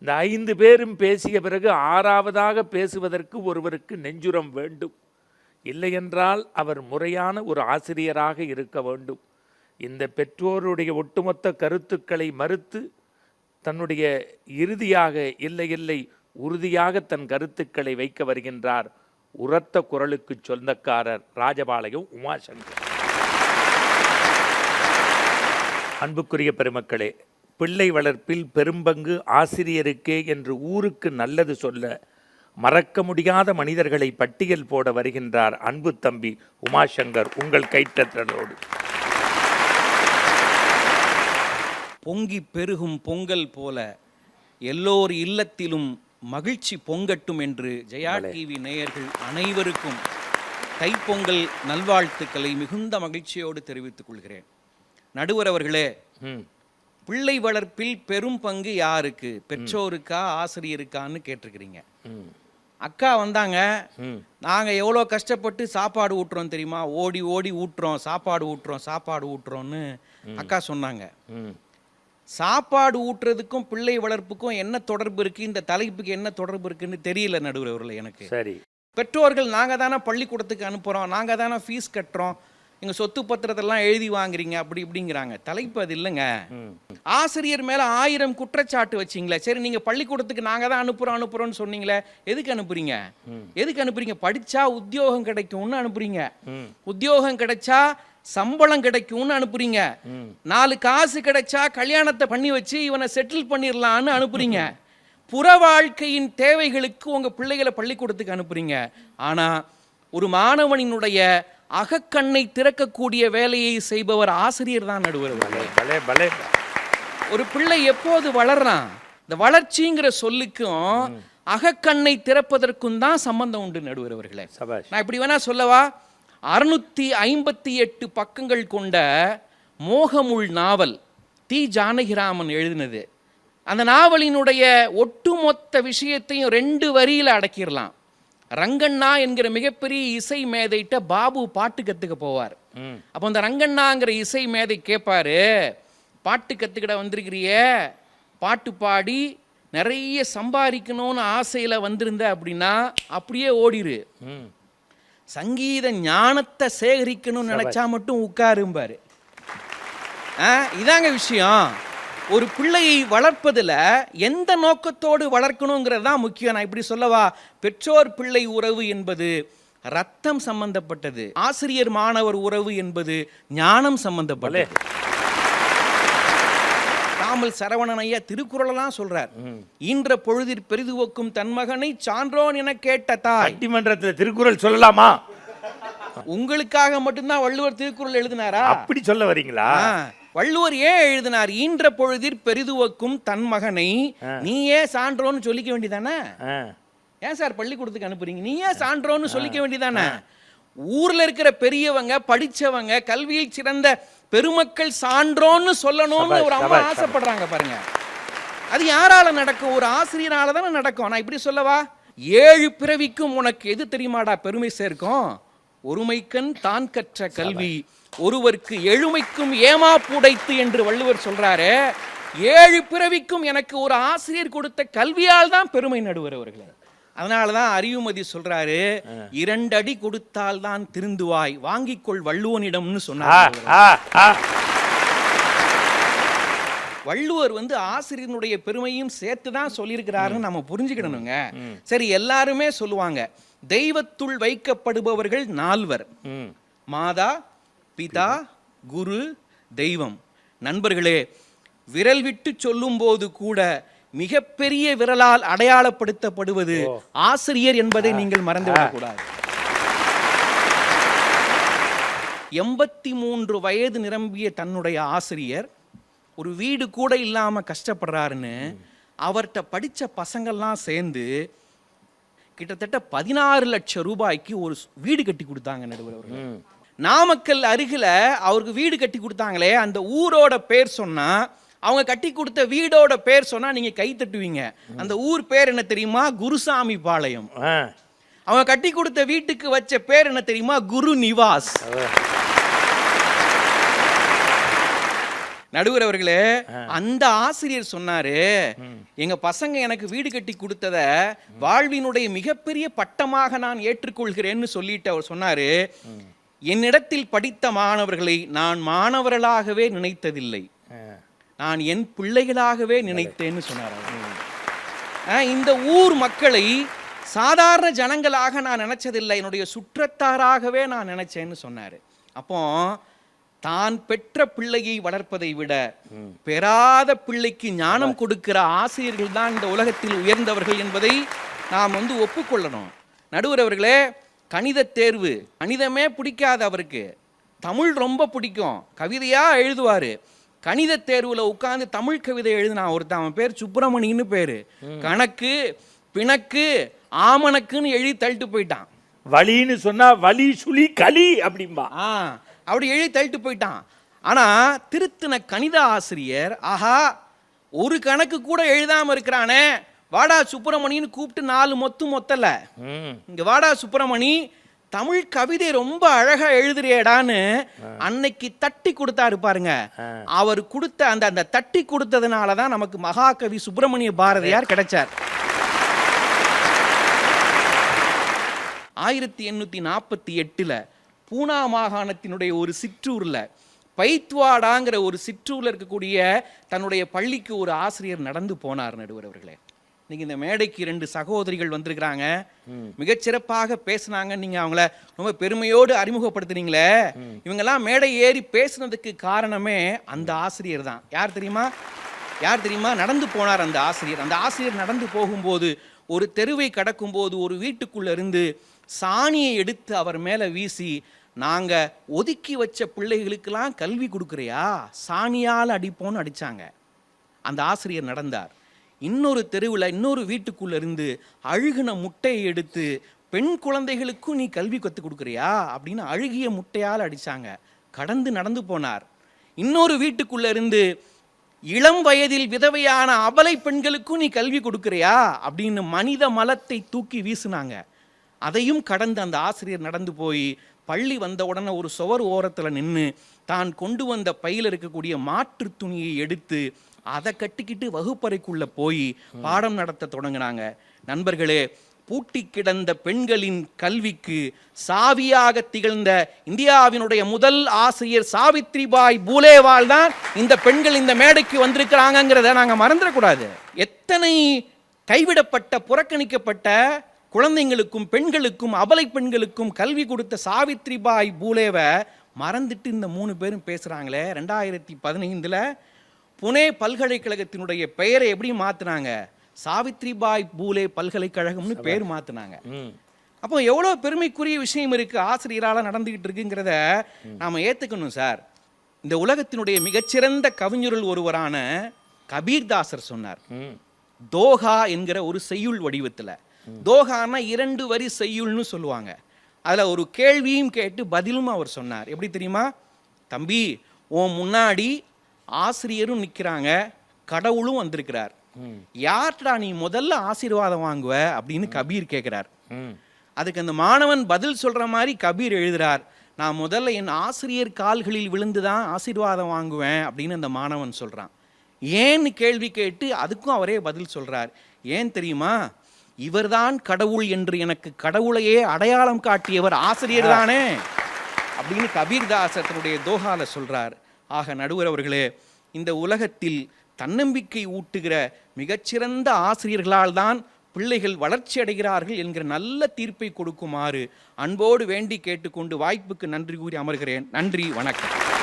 இந்த ஐந்து பேரும் பேசிய பிறகு ஆறாவதாக பேசுவதற்கு ஒருவருக்கு நெஞ்சுரம் வேண்டும். இல்லையென்றால் அவர் முறையான ஒரு ஆசிரியராக இருக்க வேண்டும். இந்த பெற்றோருடைய ஒட்டுமொத்த கருத்துக்களை மறுத்து தன்னுடைய இறுதியாக இல்லை இல்லை உறுதியாக தன் கருத்துக்களை வைக்க வருகின்றார் உரத்த குரலுக்கு சொந்தக்காரர் ராஜபாளையம் உமாசங்கர். அன்புக்குரிய பெருமக்களே பிள்ளை வளர்ப்பில் பெரும்பங்கு ஆசிரியருக்கே என்று ஊருக்கு நல்லது சொல்ல மறக்க முடியாத மனிதர்களை பட்டியல் போட வருகின்றார் அன்பு தம்பி உமாசங்கர் உங்கள் கைத்தட்டலோடு. பொங்கி பெருகும் பொங்கல் போல எல்லோர் இல்லத்திலும் மகிழ்ச்சி பொங்கட்டும் என்று ஜெயா டிவி நேயர்கள் அனைவருக்கும் தைப்பொங்கல் நல்வாழ்த்துக்களை மிகுந்த மகிழ்ச்சியோடு தெரிவித்துக் கொள்கிறேன். நடுவர் அவர்களே பிள்ளை வளர்ப்பில் பெரும் பங்கு யாருக்கு? பெற்றோருக்கா ஆசிரியருக்கான்னு கேட்டிருக்கிறீங்க. அக்கா வந்தாங்க. நாங்க எவ்வளோ கஷ்டப்பட்டு சாப்பாடு ஊட்டுறோம் தெரியுமா? ஓடி ஓடி ஊட்டுறோம். சாப்பாடு ஊட்டுறோம் சாப்பாடு ஊட்டுறோம்னு அக்கா சொன்னாங்க. சாப்பாடு ஊட்டுறதுக்கும் பிள்ளை வளர்ப்புக்கும் என்ன தொடர்பு இருக்கு? இந்த தலைப்புக்கு என்ன தொடர்பு இருக்குன்னு தெரியல நடுவர் அவர்களே எனக்கு. சரி. பெற்றோர்கள் நாங்க தானே பள்ளிக்கூடத்துக்கு அனுப்புறோம். நாங்க தானே ஃபீஸ் கட்டுறோம். எங்க சொத்து பத்திரத்தெல்லாம் எழுதி வாங்குறீங்க அப்படி இப்படிங்கிறாங்க. தலைப்பு அது இல்லைங்க. ஆசிரியர் மேல ஆயிரம் குற்றச்சாட்டு வச்சிங்களே சரி நீங்க பள்ளிக்கூடத்துக்கு நாங்க தான் அனுப்புறோம் அனுப்புறோம்னு சொன்னீங்களே எதுக்கு அனுப்புறீங்க? எதுக்கு அனுப்புறீங்க? படிச்சா உத்தியோகம் கிடைக்கும்னு அனுப்புறீங்க. உத்தியோகம் கிடைச்சா சம்பளம் கிடைக்கும்னு அனுப்புறீங்க. நாலு காசு கிடைச்சா கல்யாணத்தை பண்ணி வச்சு இவனை செட்டில் பண்ணிடலான்னு அனுப்புறீங்க. புற வாழ்க்கையின் தேவைகளுக்கு உங்க பிள்ளைகளை பள்ளிக்கூடத்துக்கு அனுப்புறீங்க. ஆனா ஒரு மாணவனினுடைய அகக்கண்ணை திறக்கக்கூடிய வேலையை செய்பவர் ஆசிரியர் தான் நடுவர் ஒரு பிள்ளை எப்போது வளர்றான்? இந்த வளர்ச்சிங்கிற சொல்லுக்கும் அகக்கண்ணை திறப்பதற்கும் தான் சம்பந்தம் உண்டு நடுவர் அவர்களே. நான் இப்படி வேணா சொல்லவா? அறுநூத்தி ஐம்பத்தி எட்டு பக்கங்கள் கொண்ட மோகமுள் நாவல் தி. ஜானகிராமன் எழுதினது. அந்த நாவலினுடைய ஒட்டுமொத்த விஷயத்தையும் ரெண்டு வரியில அடக்கிடலாம் ரங்கண்ணா என்கிற மிகப்பெரிய இசை மேதைட்ட பாபு பாட்டு கத்துக்க போவார். அப்போ அந்த ரங்கண்ணாங்கிற இசை மேதை கேட்பாரு பாட்டு கத்துக்கிட வந்திருக்கிறியே பாட்டு பாடி நிறைய சம்பாதிக்கணும்னு ஆசையில் வந்திருந்த அப்படின்னா அப்படியே ஓடிரு. ம். சங்கீத ஞானத்தை சேகரிக்கணும்னு நினைச்சா மட்டும் உட்காரும்பாரு. ஆ, இதாங்க விஷயம். ஒரு பிள்ளையை வளர்ப்பதுல எந்த நோக்கத்தோடு வளர்க்கணுங்கிறது தான் முக்கியம். நான் இப்படி சொல்லவா? பெற்றோர் பிள்ளை உறவு என்பது ரத்தம் சம்பந்தப்பட்டது ஆசிரியர் மாணவர் உறவு என்பது ஞானம் சம்பந்தப்பட்டது. தாமல் சரவணன் ஐயா திருக்குறளெல்லாம் சொல்றார். ஈன்ற பொழுதிற் பெரிதுவக்கும் தன் மகனை சான்றோன் என கேட்ட தாய். திருக்குறள் சொல்லலாமா? உங்களுக்காக மட்டும்தான் வள்ளுவர் திருக்குறள் எழுதினாரா? அப்படி சொல்ல வரீங்களா? வள்ளுவர் ஏன் எழுதினார் ஈன்ற பொழுதிற் பெரிதுவக்கும் தன் மகனை நீயே சான்றோன்னு சொல்லிக்க வேண்டியதானே ஏன் சார் பள்ளிக்கூடத்துக்கு அனுப்புறீங்க? நீயே சான்றோன்னு சொல்லிக்க வேண்டியதானே ஊர்ல இருக்கிற பெரியவங்க படிச்சவங்க கல்வியில் சிறந்த பெருமக்கள் சான்றோன்னு சொல்லணும்னு ஒரு அம்மா ஆசைப்படுறாங்க பாருங்க. அது யாரால நடக்கும்? ஒரு ஆசிரியரால தானே நடக்கும். நான் இப்படி சொல்லவா? ஏழு பிறவிக்கும் உனக்கு எது தெரியுமாடா பெருமை சேர்க்கும்? ஒருமைக்கண் தான் கற்ற கல்வி ஒருவருக்கு எழுமைக்கும் ஏமாப்புடைத்து என்று வள்ளுவர் சொல்றாரு ஏழு பிறவிக்கும் எனக்கு ஒரு ஆசிரியர் கொடுத்த கல்வியால் தான் பெருமை நடுவர் அவர்களே. அதனால தான் அறிவுமதி சொல்றாரு இரண்டு அடி கொடுத்தால் தான் திருந்துவாய் வாங்கிக்கொள் வள்ளுவனிடம்னு சொன்னார் வள்ளுவர். வந்து ஆசிரியனுடைய பெருமையும் சேர்த்து தான் சொல்லியிருக்கிறாருன்னு நம்ம புரிஞ்சுக்கிடணுங்க சரி எல்லாருமே சொல்லுவாங்க தெய்வத்துள் வைக்கப்படுபவர்கள் நால்வர். மாதா பிதா குரு தெய்வம். நண்பர்களே விரல் விட்டு சொல்லும்போது கூட மிகப்பெரிய விரலால் அடையாளப்படுத்தப்படுவது ஆசிரியர் என்பதை நீங்கள் மறந்துவிடக்கூடாது எண்பத்தி மூன்று வயது நிரம்பிய தன்னுடைய ஆசிரியர் ஒரு வீடு கூட இல்லாம கஷ்டப்படுறாருன்னு அவர்கிட்ட படிச்ச பசங்கள்லாம் சேர்ந்து கிட்டத்தட்ட பதினாறு லட்சம் ரூபாய்க்கு ஒரு வீடு கட்டி கொடுத்தாங்க நடுவர் அவர்கள். நாமக்கல் அருகில அவருக்கு வீடு கட்டி கொடுத்தாங்களே அந்த ஊரோட பேர் சொன்னா அவங்க கட்டி கொடுத்த வீடோட பேர் சொன்னா நீங்க கை தட்டுவீங்க. அந்த ஊர் பேர் என்ன தெரியுமா? குருசாமி பாளையம். அவங்க கட்டி கொடுத்த வீட்டுக்கு வச்ச பேர் என்ன தெரியுமா? குரு நிவாஸ். நடுவர் அவர்களே அந்த ஆசிரியர் சொன்னாரு எங்க பசங்க எனக்கு வீடு கட்டி கொடுத்தத வாழ்வினுடைய மிகப்பெரிய பட்டமாக நான் ஏற்றுக்கொள்கிறேன்னு சொல்லிட்டு அவர் சொன்னாரு. என்னிடத்தில் படித்த மாணவர்களை நான் மாணவர்களாகவே நினைத்ததில்லை. நான் என் பிள்ளைகளாகவே நினைத்தேன்னு சொன்னார் இந்த ஊர் மக்களை சாதாரண ஜனங்களாக நான் நினைச்சதில்லை. என்னுடைய சுற்றத்தாராகவே நான் நினைச்சேன்னு சொன்னாரு. அப்போ தான் பெற்ற பிள்ளையை வளர்ப்பதை விட பெறாத பிள்ளைக்கு ஞானம் கொடுக்கிற ஆசிரியர்கள் தான் இந்த உலகத்தில் உயர்ந்தவர்கள் என்பதை நாம் வந்து ஒப்புக்கொள்ளணும். நடுவர் அவர்களே கணித தேர்வு. கணிதமே பிடிக்காது அவருக்கு. தமிழ் ரொம்ப பிடிக்கும். கவிதையா எழுதுவாரு. கணித தேர்வுல உட்கார்ந்து தமிழ் கவிதை எழுதினான் ஒருத்தன் அவன் பேர் சுப்பிரமணின்னு பேரு. கணக்கு பிணக்கு ஆமணக்குன்னு எழுதி தள்ளிட்டு போயிட்டான். வலின்னு சொன்னா வலி சுழி களி அப்படிம்பா. ஆ அப்படி எழுதி தள்ளிட்டு போயிட்டான். ஆனா திருத்தின கணித ஆசிரியர் ஆஹா ஒரு கணக்கு கூட எழுதாம இருக்கிறானே. வாடா சுப்பிரமணின்னு கூப்பிட்டு நாலு மொத்து மொத்தல. இங்க வாடா சுப்பிரமணி தமிழ் கவிதை ரொம்ப அழகா எழுதுறியேடான்னு அன்னைக்கு தட்டி கொடுத்தாரு பாருங்க. அவர் கொடுத்த அந்த அந்த தட்டி கொடுத்ததுனால தான் நமக்கு மகாகவி சுப்பிரமணிய பாரதியார் கிடைச்சார். ஆயிரத்தி எண்ணூத்தி நாற்பத்தி எட்டுல பூனா மாகாணத்தினுடைய ஒரு சிற்றூர்ல பைத்வாடாங்கிற ஒரு சிற்றூர்ல இருக்கக்கூடிய தன்னுடைய பள்ளிக்கு ஒரு ஆசிரியர் நடந்து போனார் நடுவர் அவர்களே. இன்னைக்கு இந்த மேடைக்கு ரெண்டு சகோதரிகள் வந்திருக்கிறாங்க. மிகச்சிறப்பாக பேசுனாங்க. நீங்க அவங்கள ரொம்ப பெருமையோடு அறிமுகப்படுத்துனீங்களே. இவங்கெல்லாம் மேடை ஏறி பேசுனதுக்கு காரணமே அந்த ஆசிரியர் தான். யார் தெரியுமா? யார் தெரியுமா? நடந்து போனார் அந்த ஆசிரியர். அந்த ஆசிரியர் நடந்து போகும்போது ஒரு தெருவை கடக்கும்போது ஒரு வீட்டுக்குள்ள இருந்து சாணியை எடுத்து அவர் மேல வீசி நாங்க ஒதுக்கி வச்ச பிள்ளைகளுக்கெல்லாம் கல்வி கொடுக்குறியா? சாணியால் அடிப்போன்னு அடிச்சாங்க. அந்த ஆசிரியர் நடந்தார். இன்னொரு தெருவில் இன்னொரு வீட்டுக்குள்ள இருந்து அழுகின முட்டையை எடுத்து பெண் குழந்தைகளுக்கும் நீ கல்வி கற்றுக் கொடுக்குறியா? அப்படின்னு அழுகிய முட்டையால் அடித்தாங்க கடந்து நடந்து போனார். இன்னொரு வீட்டுக்குள்ள இருந்து இளம் வயதில் விதவையான அபலை பெண்களுக்கும் நீ கல்வி கொடுக்குறியா? அப்படின்னு மனித மலத்தை தூக்கி வீசுனாங்க. அதையும் கடந்து அந்த ஆசிரியர் நடந்து போய் பள்ளி வந்த உடனே ஒரு சுவர் ஓரத்தில் நின்று தான் கொண்டு வந்த பையில் இருக்கக்கூடிய மாற்று துணியை எடுத்து அதை கட்டிக்கிட்டு வகுப்பறைக்குள்ளே போய் பாடம் நடத்த தொடங்கினாங்க. நண்பர்களே பூட்டி கிடந்த பெண்களின் கல்விக்கு சாவியாக திகழ்ந்த இந்தியாவினுடைய முதல் ஆசிரியர் சாவித்ரிபாய் பூலேவால் தான் இந்த பெண்கள் இந்த மேடைக்கு வந்திருக்கிறாங்கங்கிறத நாங்கள் மறந்துடக்கூடாது. எத்தனை கைவிடப்பட்ட புறக்கணிக்கப்பட்ட குழந்தைங்களுக்கும் பெண்களுக்கும் அபலை பெண்களுக்கும் கல்வி கொடுத்த சாவித்ரிபாய் பூலேவை மறந்துட்டு இந்த மூணு பேரும் பேசுகிறாங்களே ரெண்டாயிரத்தி பதினைந்தில் புனே பல்கலைக்கழகத்தினுடைய பெயரை எப்படி மாத்துனாங்க? சாவித்ரிபாய் பூலே பல்கலைக்கழகம்னு பேர் மாத்துனாங்க. அப்போ எவ்வளோ பெருமைக்குரிய விஷயம் இருக்கு? ஆசிரியரால நடந்துகிட்டு இருக்குங்கிறத நாம ஏத்துக்கணும் சார். இந்த உலகத்தினுடைய மிகச்சிறந்த கவிஞருள் ஒருவரான கபீர்தாசர் சொன்னார். தோஹா என்கிற ஒரு செய்யுள் வடிவத்துல. தோஹான்னா இரண்டு வரி செய்யுள்னு சொல்லுவாங்க. அதுல ஒரு கேள்வியும் கேட்டு பதிலும் அவர் சொன்னார். எப்படி தெரியுமா? தம்பி உன் முன்னாடி ஆசிரியரும் நிக்கிறாங்க கடவுளும் வந்திருக்கிறார். யார்டா நீ முதல்ல ஆசீர்வாதம் வாங்குவ? அப்படின்னு கபீர் கேட்கிறார் அதுக்கு அந்த மாணவன் பதில் சொல்ற மாதிரி கபீர் எழுதுறார். நான் முதல்ல என் ஆசிரியர் கால்களில் விழுந்து தான் ஆசீர்வாதம் வாங்குவேன் அப்படின்னு அந்த மாணவன் சொல்றான். ஏன்னு கேள்வி கேட்டு அதுக்கும் அவரே பதில் சொல்றார். ஏன் தெரியுமா? இவர்தான் கடவுள் என்று எனக்கு கடவுளையே அடையாளம் காட்டியவர் ஆசிரியர் தானே. அப்படின்னு கபீர்தாசர் தன்னுடைய தோஹால சொல்றார். ஆக நடுவர் அவர்களே இந்த உலகத்தில் தன்னம்பிக்கை ஊட்டுகிற மிகச்சிறந்த ஆசிரியர்களால் தான் பிள்ளைகள் வளர்ச்சி அடைகிறார்கள் என்கிற நல்ல தீர்ப்பை கொடுக்குமாறு அன்போடு வேண்டி கேட்டுக்கொண்டு வாய்ப்புக்கு நன்றி கூறி அமர்கிறேன். நன்றி வணக்கம்.